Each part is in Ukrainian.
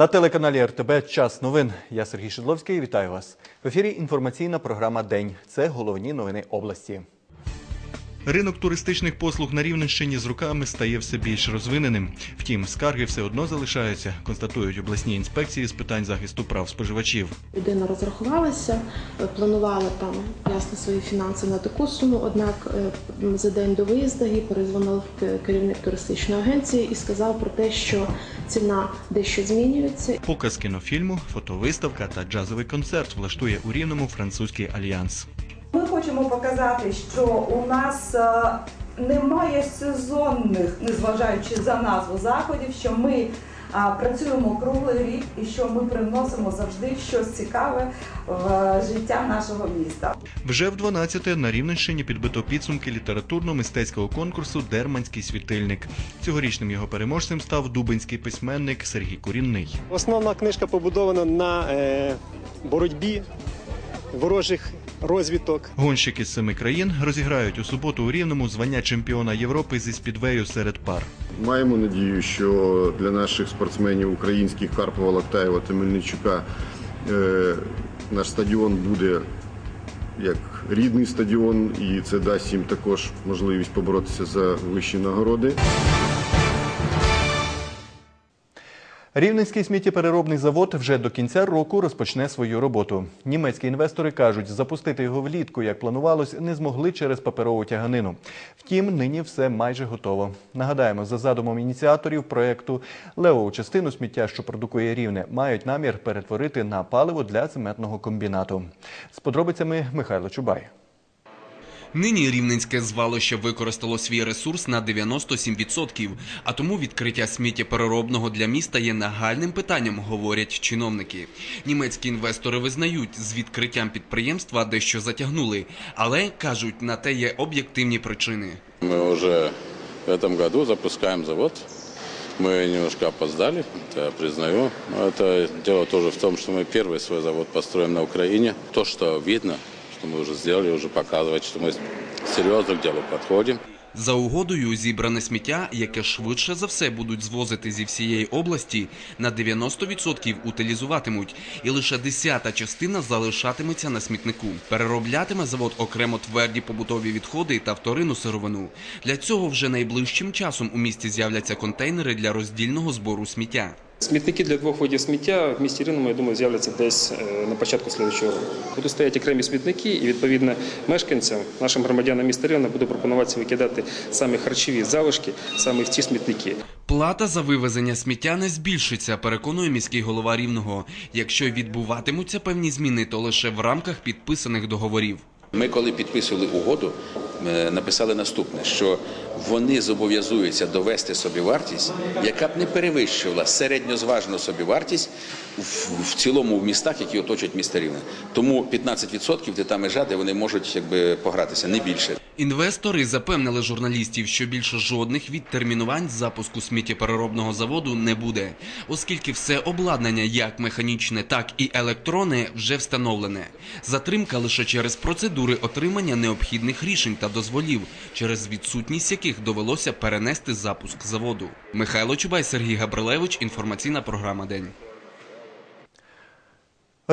На телеканалі РТБ Час новин. Я Сергій Шедловський. Вітаю вас. В ефірі інформаційна програма День. Це головні новини області. Ринок туристичних послуг на Рівненщині з руками стає все більш розвиненим. Втім, скарги все одно залишаються, констатують обласні інспекції з питань захисту прав споживачів. Людина розрахувалася, е, планувала там ясно свої фінанси на таку суму. Однак е, за день до виїзду їй перезвонив керівник туристичної агенції і сказав про те, що ціна дещо змінюється. Показ кінофільму, фотовиставка та джазовий концерт влаштує у Рівному французький альянс. Ми хочемо показати, що у нас е, немає сезонних, незважаючи за назву заходів, що ми е, працюємо круглий рік і що ми приносимо завжди щось цікаве в е, життя нашого міста. Вже в 12-те на Рівненщині підбито підсумки літературно-мистецького конкурсу Дерманський світильник. Цьогорічним його переможцем став дубинський письменник Сергій Курінний. Основна книжка побудована на боротьбі ворожих розвиток. Гонщики з семи країн розіграють у суботу у Рівному звання чемпіона Європи зі спідвею серед пар. Маємо надію, що для наших спортсменів українських Карпова, Лактаєва та Мельничука е, наш стадіон буде як рідний стадіон, і це дасть їм також можливість поборотися за вищі нагороди. Рівненський сміттєпереробний завод вже до кінця року розпочне свою роботу. Німецькі інвестори кажуть, запустити його влітку, як планувалось, не змогли через паперову тяганину. Втім, нині все майже готово. Нагадаємо, за задумом ініціаторів проекту левову частину сміття, що продукує рівне, мають намір перетворити на паливо для цементного комбінату. З подробицями Михайло Чубай. Нині рівненське звалище використало свій ресурс на 97%, а тому відкриття сміттєпереробного для міста є нагальним питанням, говорять чиновники. Німецькі інвестори визнають, з відкриттям підприємства дещо затягнули, але кажуть, на те є об'єктивні причини. Мы уже в этом году запускаем завод. Мы немножко опоздали, это я признаю. Но это дело тоже в том, что мы первый свой завод построим на Украине. То, что видно, что мы уже сделали, уже показывает, что мы серьезно к делу подходим. За угодою зібране сміття, яке швидше за все будуть звозити зі всієї області, на 90% утилізуватимуть, і лише десята частина залишатиметься на смітнику. Перероблятиме завод окремо тверді побутові відходи та вторинну сировину. Для цього вже найближчим часом у місті з'являться контейнери для роздільного збору сміття. Смітники для двох видів сміття в місті Рівному, я думаю, з'являться десь е, на початку слідчого року. Будуть стоять окремі смітники, і відповідно мешканцям, нашим громадянам міста Рівна буде пропонуватися викидати саме харчові залишки саме в ці смітники. Плата за вивезення сміття не збільшиться, переконує міський голова Рівного. Якщо відбуватимуться певні зміни, то лише в рамках підписаних договорів. Ми, коли підписували угоду, е, написали наступне: що вони зобов'язуються довести собівартість, яка б не перевищувала середньозважну собівартість в, цілому в містах, які оточують місто Рівне. Тому 15% – це та межа, де вони можуть якби погратися, не більше. Інвестори запевнили журналістів, що більше жодних відтермінувань запуску сміттєпереробного заводу не буде, оскільки все обладнання, як механічне, так і електронне, вже встановлене. Затримка лише через процедури отримання необхідних рішень та дозволів, через відсутність яких довелося перенести запуск заводу. Михайло Чубай, Сергій Габрилевич. Інформаційна програма День.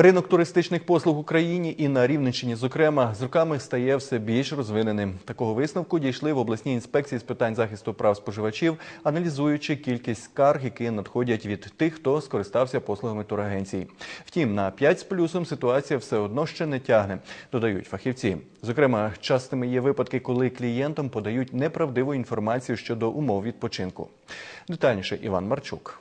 Ринок туристичних послуг Україні і на Рівненщині, зокрема, з роками стає все більш розвиненим. Такого висновку дійшли в обласній інспекції з питань захисту прав споживачів, аналізуючи кількість скарг, які надходять від тих, хто скористався послугами турагенцій. Втім, на 5 з плюсом ситуація все одно ще не тягне, додають фахівці. Зокрема, частими є випадки, коли клієнтам подають неправдиву інформацію щодо умов відпочинку. Детальніше Іван Марчук.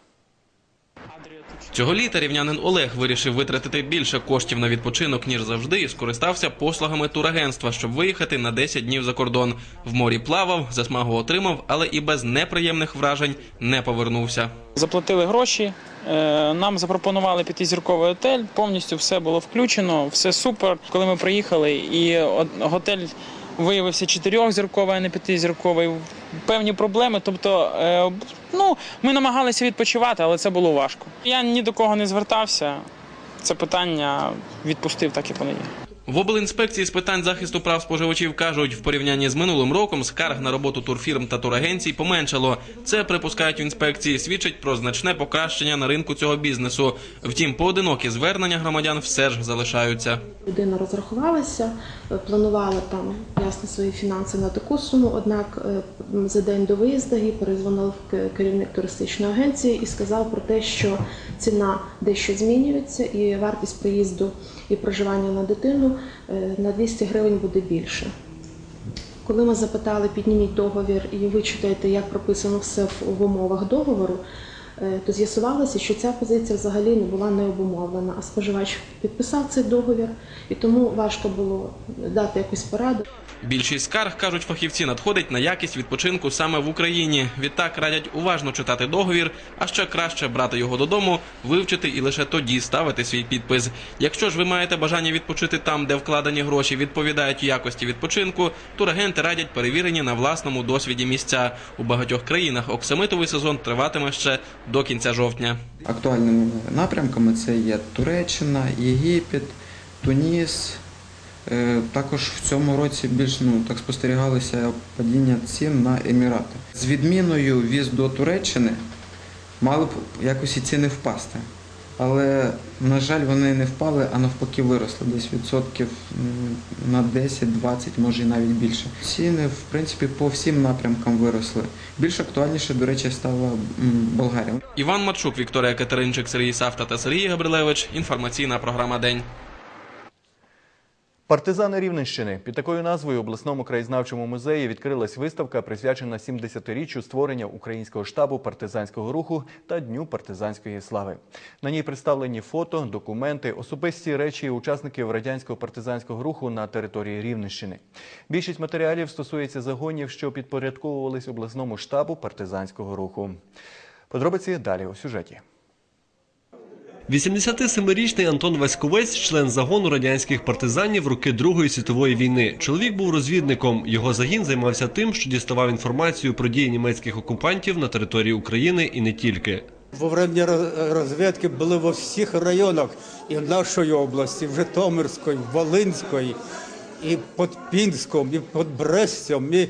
Цього літа рівнянин Олег вирішив витратити більше коштів на відпочинок, ніж завжди, і скористався послугами турагентства, щоб виїхати на 10 днів за кордон. В морі плавав, засмагу отримав, але і без неприємних вражень не повернувся. Заплатили гроші, е, нам запропонували п'ятизірковий готель, повністю все було включено, все супер. Коли ми приїхали, і готель виявився чотирьохзірковий, а не п'ятизірковий. Певні проблеми. Тобто, е, ну, ми намагалися відпочивати, але це було важко. Я ні до кого не звертався. Це питання відпустив так, як воно є. В облінспекції з питань захисту прав споживачів кажуть, в порівнянні з минулим роком скарг на роботу турфірм та турагенцій поменшало. Це припускають в інспекції, свідчить про значне покращення на ринку цього бізнесу. Втім, поодинокі звернення громадян все ж залишаються. Людина розрахувалася, е, планувала там ясно свої фінанси на таку суму. Однак е, за день до виїзду їй перезвонив керівник туристичної агенції і сказав про те, що ціна дещо змінюється, і вартість приїзду і проживання на дитину е, на 200 гривень буде більше. Коли ми запитали, підніміть договір і вичитайте, як прописано все в, в умовах договору, е, то з'ясувалося, що ця позиція взагалі не була не обумовлена, а споживач підписав цей договір, і тому важко було дати якусь пораду. Більшість скарг, кажуть фахівці, надходить на якість відпочинку саме в Україні. Відтак радять уважно читати договір, а ще краще брати його додому, вивчити і лише тоді ставити свій підпис. Якщо ж ви маєте бажання відпочити там, де вкладені гроші відповідають якості відпочинку, турагенти радять перевірені на власному досвіді місця. У багатьох країнах оксамитовий сезон триватиме ще до кінця жовтня. Актуальними напрямками це є Туреччина, Єгипет, Туніс. Е, Також в цьому році більш ну, так спостерігалося падіння цін на Емірати. З відміною віз до Туреччини мали б якось і ціни впасти. Але, на жаль, вони не впали, а навпаки виросли десь відсотків на 10-20, може і навіть більше. Ціни, в принципі, по всім напрямкам виросли. Більш актуальніше, до речі, стала Болгарія. Іван Марчук, Вікторія Катеринчик, Сергій Савта та Сергій Габрилевич. Інформаційна програма День. Партизани Рівненщини під такою назвою у обласному краєзнавчому музеї відкрилась виставка, присвячена 70-річчю створення українського штабу партизанського руху та Дню партизанської слави. На ній представлені фото, документи, особисті речі учасників радянського партизанського руху на території Рівненщини. Більшість матеріалів стосується загонів, що підпорядковувались обласному штабу партизанського руху. Подробиці далі у сюжеті. 87-річний Антон Васьковець, член загону радянських партизанів роки Другої світової війни. Чоловік був розвідником. Його загін займався тим, що діставав інформацію про дії німецьких окупантів на території України і не тільки. Во время розвідки були во всіх районах і в нашій області, в Житомирській, в Волинській, і під Пінськом, і під Брестом, і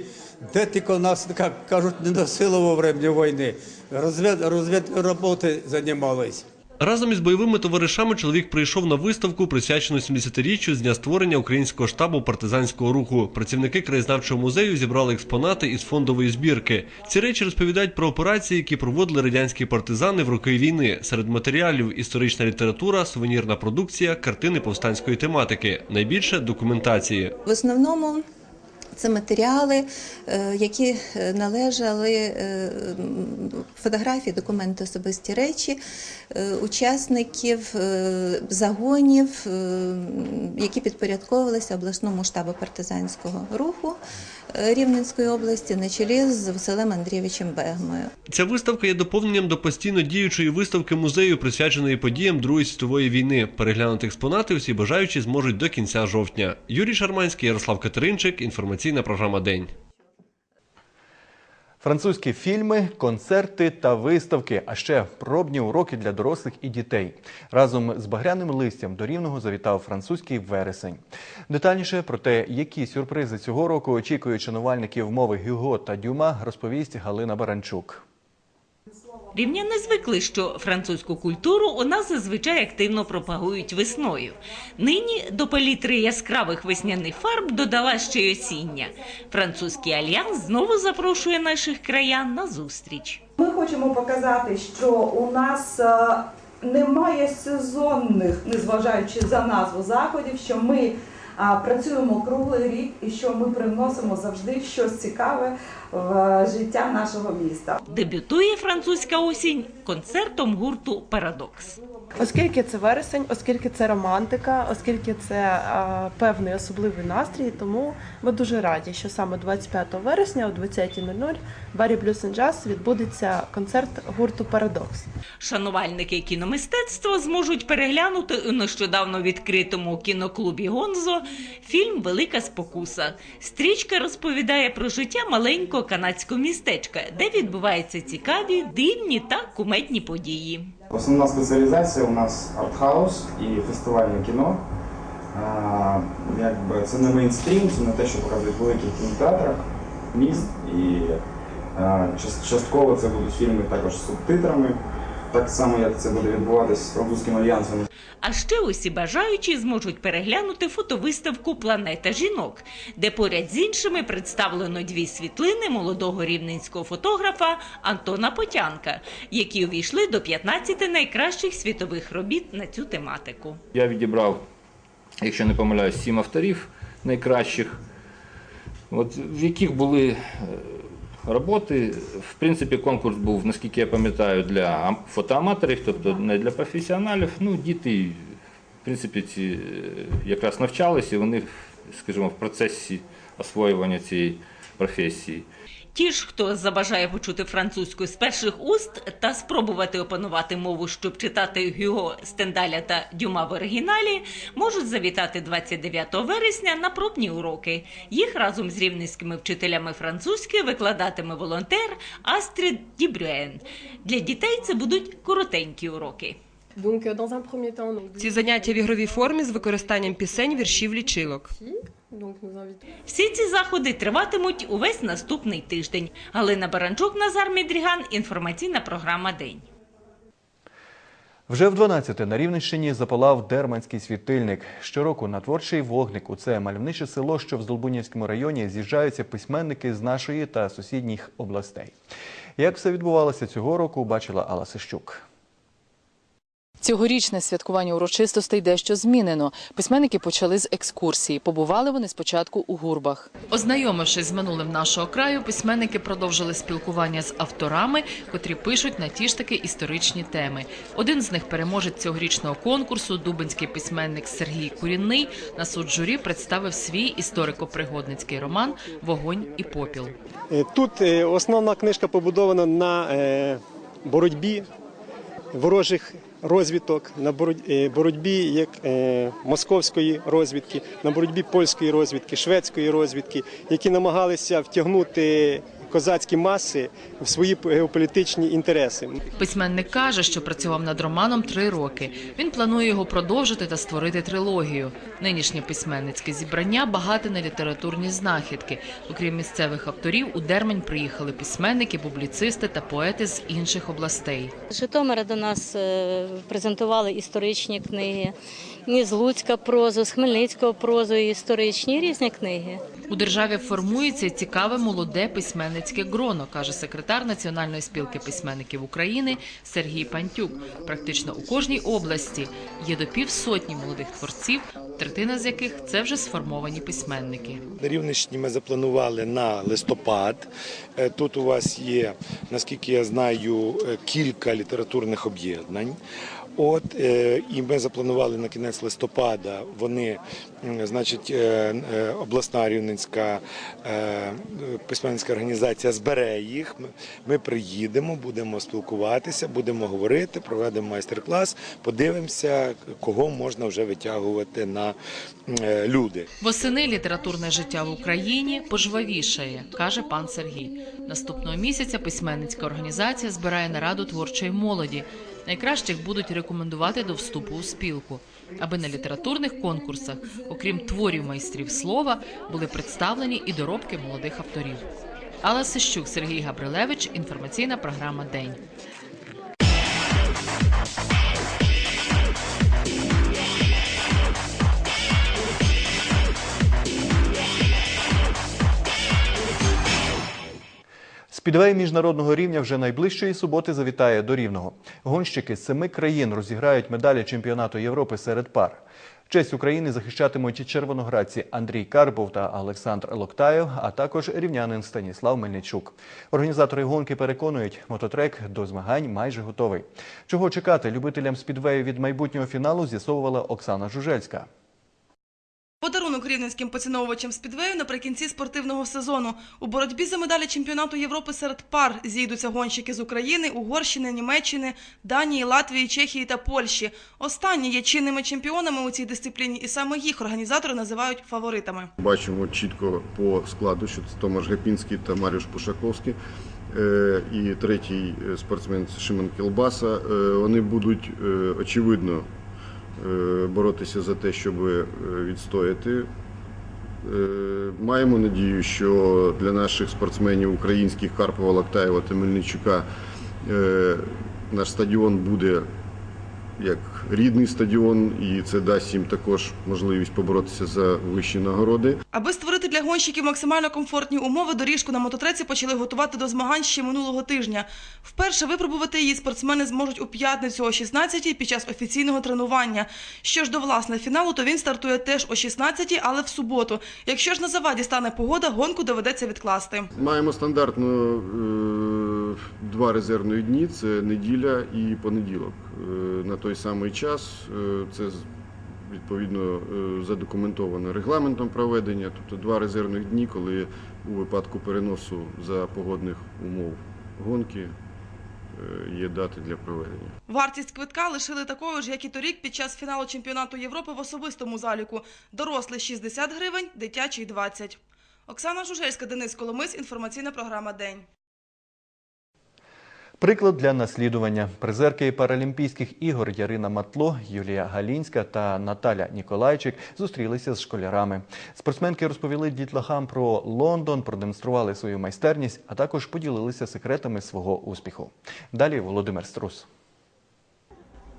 де тільки нас, як кажуть, не носило во время війни. Розвід, розвід роботи займались. Разом із бойовими товаришами чоловік прийшов на виставку, присвячену 70-річчю з дня створення українського штабу партизанського руху. Працівники краєзнавчого музею зібрали експонати із фондової збірки. Ці речі розповідають про операції, які проводили радянські партизани в роки війни. Серед матеріалів історична література, сувенірна продукція, картини повстанської тематики. Найбільше документації. В основному це матеріали, е, які е, належали е, фотографії, документи, особисті речі учасників загонів, які підпорядковувалися обласному штабу партизанського руху Рівненської області на чолі з Василем Андрійовичем Бегмою. Ця виставка є доповненням до постійно діючої виставки музею, присвяченої подіям Другої світової війни. Переглянути експонати усі бажаючі зможуть до кінця жовтня. Юрій Шарманський, Ярослав Катеринчик. Інформаційна програма День. Французькі фільми, концерти та виставки, а ще пробні уроки для дорослих і дітей. Разом з багряним листям до рівного завітав французький вересень. Детальніше про те, які сюрпризи цього року очікують шанувальників мови Гюго та Дюма, розповість Галина Баранчук. Рівняни звикли, що французьку культуру у нас зазвичай активно пропагують весною. Нині до палітри яскравих весняних фарб додала ще й осіння. Французький альянс знову запрошує наших краян на зустріч. Ми хочемо показати, що у нас е, немає сезонних, незважаючи за назву заходів, що ми працюємо круглий рік і що ми привносимо завжди щось цікаве в е, життя нашого міста. Дебютує французька осінь концертом гурту Парадокс. Оскільки це вересень, оскільки це романтика, оскільки це а, певний особливий настрій, тому ми дуже раді, що саме 25 вересня о 20.00 в барі and Jazz відбудеться концерт гурту Парадокс. Шанувальники кіномистецтва зможуть переглянути у нещодавно відкритому кіноклубі Гонзо фільм Велика спокуса. Стрічка розповідає про життя маленького канадського містечка, де відбуваються цікаві, дивні та куметні події. Основна спеціалізація у нас артхаус і фестивальне кіно. Якби це не мейнстрім, це не те, що показують великих кінотеатрах міст. І частково це будуть фільми також з субтитрами, так само як це буде відбуватися з французьким альянсом. А ще усі бажаючі зможуть переглянути фотовиставку Планета жінок, де поряд з іншими представлено дві світлини молодого рівненського фотографа Антона Потянка, які увійшли до 15 найкращих світових робіт на цю тематику. Я відібрав, якщо не помиляюсь, сім авторів найкращих, от, в яких були е, роботи. В принципі, конкурс був, наскільки я пам'ятаю, для ам- фотоаматорів, тобто не для професіоналів. Ну, діти, в принципі, ці е, якраз навчалися, вони, скажімо, в процесі освоювання цієї професії. Ті ж, хто забажає почути французьку з перших уст та спробувати опанувати мову, щоб читати Гюго, Стендаля та Дюма в оригіналі, можуть завітати 29 вересня на пробні уроки. Їх разом з рівненськими вчителями французької викладатиме волонтер Астрид Дібрюен. Для дітей це будуть коротенькі уроки. Ці заняття в ігровій формі з використанням пісень, віршів, лічилок. Всі ці заходи триватимуть увесь наступний тиждень. Галина Баранчук, Назар Мідріган. Інформаційна програма День. Вже в 12 на Рівненщині запалав Дерманський світильник. Щороку на творчий вогник у це мальовниче село, що в Здолбунівському районі з'їжджаються письменники з нашої та сусідніх областей. Як все відбувалося цього року, бачила Алла Сищук. Цьогорічне святкування урочистостей дещо змінено. Письменники почали з екскурсії. Побували вони спочатку у гурбах. Ознайомившись з минулим нашого краю, письменники продовжили спілкування з авторами, котрі пишуть на ті ж таки історичні теми. Один з них переможець цьогорічного конкурсу, дубинський письменник Сергій Курінний, на суд журі представив свій історико-пригодницький роман Вогонь і попіл. Е, Тут е, основна книжка побудована на е, боротьбі ворожих розвідок, на е, боротьбі як е, московської розвідки, на боротьбі польської розвідки, шведської розвідки, які намагалися втягнути козацькі маси в свої геополітичні інтереси. Письменник каже, що працював над романом три роки. Він планує його продовжити та створити трилогію. Нинішнє письменницьке зібрання багате на літературні знахідки. Окрім місцевих авторів, у Дермань приїхали письменники, публіцисти та поети з інших областей. З Житомира до нас е, презентували історичні книги. І з Луцька прозу, з Хмельницького прозу і історичні різні книги. У державі формується цікаве молоде письменницьке гроно, каже секретар Національної спілки письменників України Сергій Пантюк. Практично у кожній області є до півсотні молодих творців, третина з яких це вже сформовані письменники. На Рівненщині ми запланували на листопад. Е, Тут у вас є, наскільки я знаю, е, кілька літературних об'єднань. От е, і ми запланували на кінець листопада. Вони, значить, е, е, обласна рівненська письменницька організація збере їх. Ми- приїдемо, будемо спілкуватися, будемо говорити, проведемо майстер-клас, подивимося, кого можна вже витягувати на люди. Восени літературне життя в Україні пожвавішає, каже пан Сергій. Наступного місяця письменницька організація збирає нараду творчої молоді. Найкращих будуть рекомендувати до вступу у спілку, аби на літературних конкурсах, окрім творів майстрів слова, були представлені і доробки молодих авторів. Алла Сищук, Сергій Габрилевич. Інформаційна програма День. Спідвей міжнародного рівня вже найближчої суботи завітає до Рівного. Гонщики з семи країн розіграють медалі чемпіонату Європи серед пар. Честь України захищатимуть червоноградці Андрій Карпов та Олександр Локтаєв, а також рівнянин Станіслав Мельничук. Організатори гонки переконують, мототрек до змагань майже готовий. Чого чекати любителям спідвею від майбутнього фіналу, з'ясовувала Оксана Жужельська. Подарунок рівненським поціновувачам спідвею наприкінці спортивного сезону. У боротьбі за медалі чемпіонату Європи серед пар зійдуться гонщики з України, Угорщини, Німеччини, Данії, Латвії, Чехії та Польщі. Останні є чинними чемпіонами у цій дисципліні, і саме їх організатори називають фаворитами. Бачимо чітко по складу, що це Томаш Гапінський та Маріуш Пушаковський. Е, І третій е, спортсмен Шимон Кілбаса. Е, Вони будуть очевидно боротися за те, щоб е, відстояти. Е, Маємо надію, що для наших спортсменів українських Карпова, Лактаєва та Мельничука е, наш стадіон буде як рідний стадіон, і це дасть їм також можливість поборотися за вищі нагороди. Аби створити для гонщиків максимально комфортні умови, доріжку на мототреці почали готувати до змагань ще минулого тижня. Вперше випробувати її спортсмени зможуть у п'ятницю о 16-й під час офіційного тренування. Що ж до власне фіналу, то він стартує теж о 16-й, але в суботу. Якщо ж на заваді стане погода, гонку доведеться відкласти. Маємо стандартно е, два резервні дні: це неділя і понеділок. Е, На той самий час е, це відповідно е, задокументовано регламентом проведення, тобто два резервних дні, коли у випадку переносу за погодних умов гонки е, є дати для проведення. Вартість квитка лишили такою ж, як і торік під час фіналу чемпіонату Європи в особистому заліку. Дорослий 60 гривень, дитячий 20. Оксана Жужельська, Денис Коломис, інформаційна програма День. Приклад для наслідування. Призерки Паралімпійських ігор Ярина Матло, Юлія Галінська та Наталя Ніколайчик зустрілися з школярами. Спортсменки розповіли дітлахам про Лондон, продемонстрували свою майстерність, а також поділилися секретами свого успіху. Далі Володимир Струс.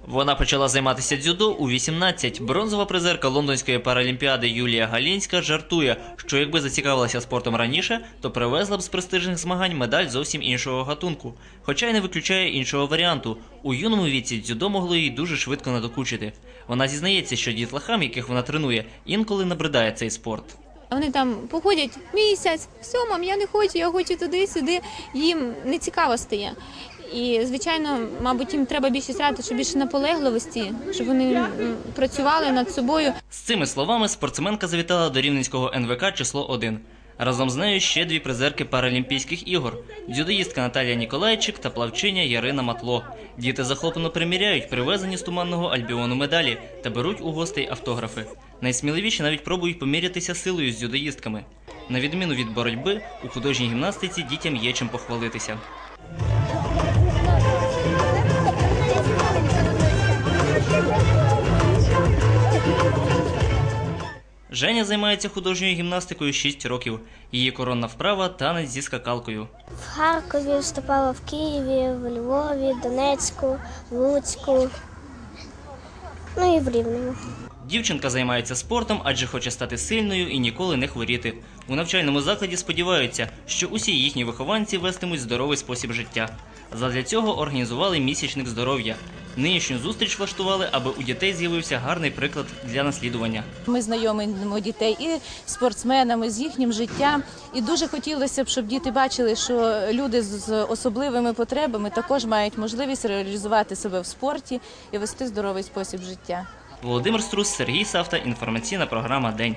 Вона почала займатися дзюдо у 18. Бронзова призерка лондонської паралімпіади Юлія Галінська жартує, що якби зацікавилася спортом раніше, то привезла б з престижних змагань медаль зовсім іншого гатунку. Хоча й не виключає іншого варіанту. У юному віці дзюдо могло їй дуже швидко надокучити. Вона зізнається, що дітлахам, яких вона тренує, інколи набридає цей спорт. Вони там походять місяць, мам, я не хочу, я хочу туди-сюди. Їм не цікаво стає. І, звичайно, мабуть, їм треба більше зрати, щоб більше наполегливості, щоб вони працювали над собою. З цими словами спортсменка завітала до рівненського НВК число 1. Разом з нею ще дві призерки Паралімпійських ігор: дзюдоїстка Наталія Ніколайчик та плавчиня Ярина Матло. Діти захоплено приміряють привезені з туманного альбіону медалі та беруть у гостей автографи. Найсміливіші навіть пробують помірятися силою з дзюдоїстками. На відміну від боротьби, у художній гімнастиці дітям є чим похвалитися. Женя займається художньою гімнастикою 6 років. Її коронна вправа танець зі скакалкою. В Харкові виступала в Києві, в Львові, Донецьку, Луцьку, ну і в Рівному. Дівчинка займається спортом, адже хоче стати сильною і ніколи не хворіти. У навчальному закладі сподіваються, що усі їхні вихованці вестимуть здоровий спосіб життя. Задля цього організували місячник здоров'я. Нинішню зустріч влаштували, аби у дітей з'явився гарний приклад для наслідування. Ми знайомимо дітей і спортсменами, з їхнім життям. І дуже хотілося б, щоб діти бачили, що люди з особливими потребами також мають можливість реалізувати себе в спорті і вести здоровий спосіб життя. Володимир Струс, Сергій Савта, інформаційна програма День.